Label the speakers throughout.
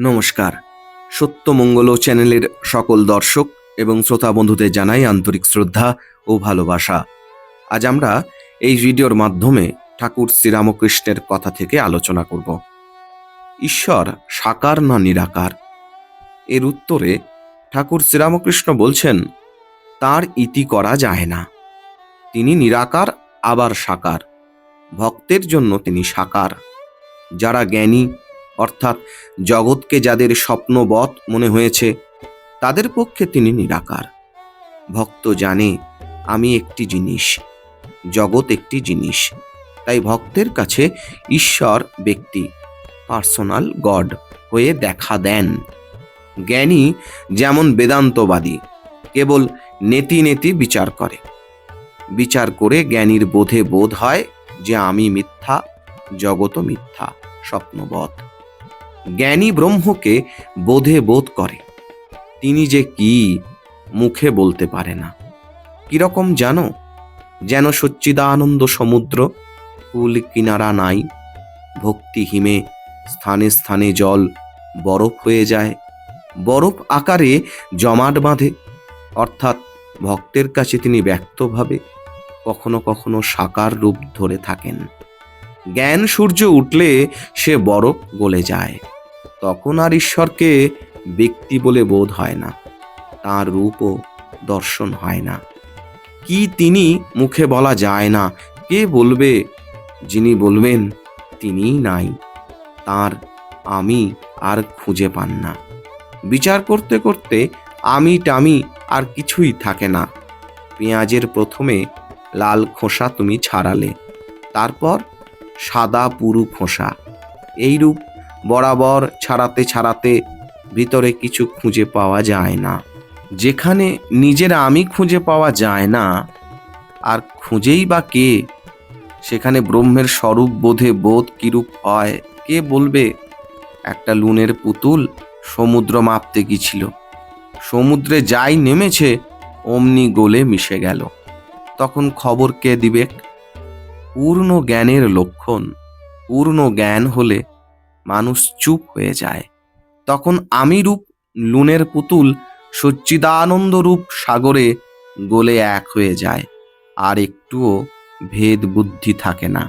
Speaker 1: নমস্কার। সত্যমঙ্গল চ্যানেলের সকল দর্শক এবং শ্রোতা বন্ধুদের জানাই আন্তরিক শ্রদ্ধা ও ভালোবাসা। আজ আমরা এই ভিডিওর মাধ্যমে ঠাকুর শ্রীরামকৃষ্ণের কথা থেকে আলোচনা করব। ঈশ্বর সাকার না নিরাকার? এর উত্তরে ঠাকুর শ্রীরামকৃষ্ণ বলছেন, তার ইতি করা যায় না। তিনি নিরাকার, আবার সাকার। ভক্তের জন্য তিনি সাকার। যারা জ্ঞানী অর্থাৎ জগৎকে যাদের স্বপ্নবৎ মনে হয়েছে, তাদের পক্ষে তিনি নিরাকার। ভক্ত জানে, আমি একটি জিনিস, জগৎ একটি জিনিস, তাই ভক্তের কাছে ঈশ্বর, ব্যক্তি, পার্সোনাল গড হয়ে দেখা দেন। জ্ঞানী যেমন বেদান্তবাদী, কেবল নেতি নেতি বিচার করে। বিচার করে জ্ঞানীর বোধে বোধ হয় যে আমি মিথ্যা জগত মিথ্যা, স্বপ্নবৎ। জ্ঞানী ব্রহ্মকে বোধে বোধ করে। তিনি যে কি মুখে বলতে পারে না। কীরকম জানো? যেন সচ্চিদানন্দ সমুদ্র, কুল কিনারা নাই। ভক্তি হিমে স্থানে স্থানে জল বরফ হয়ে যায়। বরফ আকারে জমাট বাঁধে। অর্থাৎ ভক্তের কাছে তিনি ব্যক্তভাবে কখনো কখনো সাকার রূপ ধরে থাকেন। জ্ঞান সূর্য উঠলে সে বরফ গলে যায়। তখন আর ঈশ্বরকে ব্যক্তি বলে বোধ হয় না। তার রূপও দর্শন হয় না। কি তিনি মুখে বলা যায় না। কে বলবে? যিনি বলবেন, তিনিই নাই। তার আমি আর খুঁজে পান না। বিচার করতে করতে আমি টামি আর কিছুই থাকে না। পেঁয়াজের প্রথমে লাল খোসা তুমি ছাড়ালে। তারপর সাদা পুরু খোসা। এইরূপ বরাবর ছাড়াতে ছাড়াতে ভিতরে কিছু খুঁজে পাওয়া যায় না। যেখানে নিজের আমি খুঁজে পাওয়া যায় না, আর খুঁজেই বা কে? সেখানে ব্রহ্মের স্বরূপ বোধে বোধ কিরূপ হয়? কে বলবে? একটা লুনের পুতুল সমুদ্র মাপতে গিয়েছিল। সমুদ্রে যাই নেমেছে, অমনি গোলে মিশে গেল। তখন খবর কে দিবে? পূর্ণ জ্ঞানের লক্ষণ, পূর্ণ জ্ঞান হলে মানুষ চুপ হয়ে যায়। তখন আমি রূপ লুনের পুতুল সচ্চিদানন্দ রূপ সাগরে গলে এক হয়ে যায়, আর একটুও ভেদ বুদ্ধি থাকে না।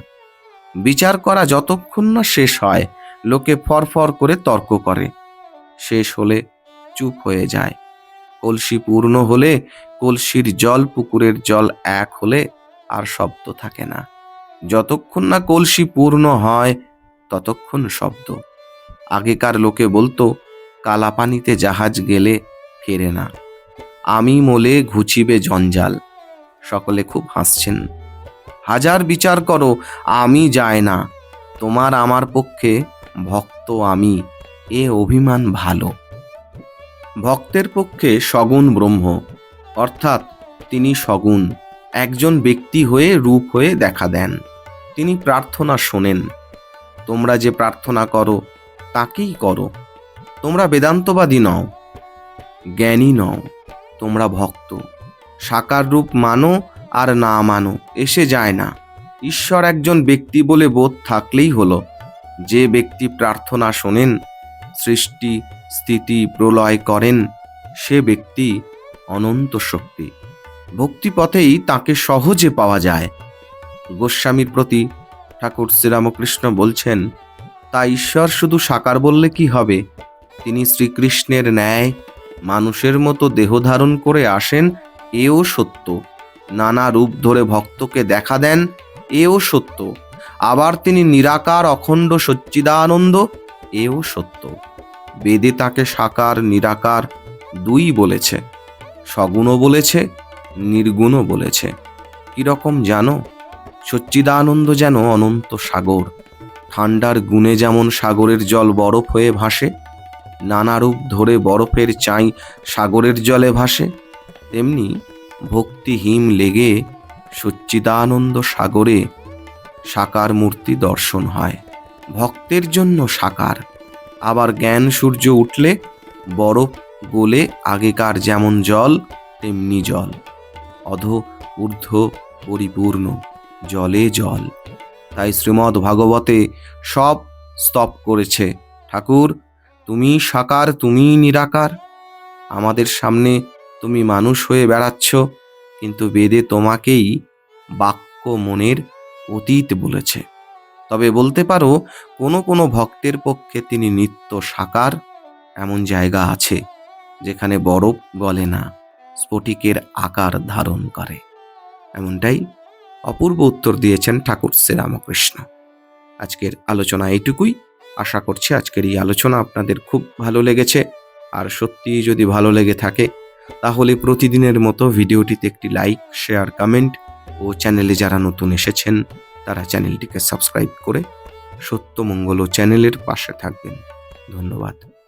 Speaker 1: বিচার করা যতক্ষণ না শেষ হয়, লোকে ফরফর করে তর্ক করে। শেষ হলে চুপ হয়ে যায়। কলসি পূর্ণ হলে কলসির জল পুকুরের জল এক হলে আর শব্দ থাকে না। যতক্ষণ না কলসি পূর্ণ হয়, ততক্ষণ শব্দ। আগেকার লোকে বলতো, কালাপানিতে জাহাজ গেলে ফেরে না। আমি মোলে ঘুচিবে জঞ্জাল। সকলে খুব হাসছেন। হাজার বিচার করো, আমি যায় না। তোমার আমার পক্ষে ভক্ত আমি, এ অভিমান ভালো। ভক্তের পক্ষে সগুণ ব্রহ্ম, অর্থাৎ তিনি সগুণ, একজন ব্যক্তি হয়ে রূপ হয়ে দেখা দেন। তিনি প্রার্থনা শোনেন, তোমরা যে প্রার্থনা করো, তাকেই করো। তোমরা বেদান্তবাদী নও, জ্ঞানী নও, তোমরা ভক্ত। সাকার রূপ মানো আর না মানো, এসে যায় না। ঈশ্বর একজন ব্যক্তি বলে বোধ থাকলেই হলো। যে ব্যক্তি প্রার্থনা শোনেন, সৃষ্টি, স্থিতি, প্রলয় করেন, সে ব্যক্তি অনন্ত শক্তি। ভক্তিপথেই তাকে সহজে পাওয়া যায়। গোস্বামীর প্রতি ঠাকুর শ্রীরামকৃষ্ণ বলছেন, তা ঈশ্বর শুধু সাকার বললে কি হবে? তিনি শ্রীকৃষ্ণের ন্যায় মানুষের মতো দেহ ধারণ করে আসেন, এও সত্য। নানা রূপ ধরে ভক্তকে দেখা দেন, এও সত্য। আবার তিনি নিরাকার, অখণ্ড সচ্চিদানন্দ, এও সত্য। বেদে তাকে সাকার, নিরাকার দুই বলেছে। সগুণও বলেছে, নির্গুণও বলেছে। কীরকম জানো? সচ্চিদানন্দ যেন অনন্ত সাগর। ঠান্ডার গুণে যেমন সাগরের জল বরফ হয়ে ভাসে নানা রূপ ধরে বরফের চাই সাগরের জলে ভাসে, তেমনি ভক্তিহীন লেগে সচ্চিদানন্দ সাগরে সাকার মূর্তি দর্শন হয়। ভক্তের জন্য সাকার। আবার জ্ঞান সূর্য উঠলে বরফ গোলে আগেকার যেমন জল, তেমনি জল। অধ ঊর্ধ্ব পরিপূর্ণ। জলে জল। তাই শ্রীমদ্ ভাগবতে সব স্তব করেছে। ঠাকুর, তুমি সাকার, তুমি নিরাকার। আমাদের সামনে তুমি মানুষ হয়ে বেড়াচ্ছ, কিন্তু বেদে তোমাকেই বাক্য মনের অতীত বলেছে। তবে বলতে পারো, কোনো কোনো ভক্তের পক্ষে তিনি নিত্য সাকার এমন জায়গা আছে, যেখানে বরফ গলে না, স্ফটিকের আকার ধারণ করে। এমনটাই অপূর্ব উত্তর দিয়েছেন ঠাকুর শ্রীরামকৃষ্ণ আজকের আলোচনা এইটুকুই। আশা করছি আজকের এই আলোচনা আপনাদের খুব ভালো লেগেছে। আর সত্যিই যদি ভালো লেগে থাকে, তাহলে প্রতিদিনের মতো ভিডিওটিতে একটি লাইক, শেয়ার, কমেন্ট ও চ্যানেলে যারা নতুন এসেছেন, তারা চ্যানেলটিকে সাবস্ক্রাইব করে সত্যমঙ্গল চ্যানেলের পাশে থাকবেন। ধন্যবাদ।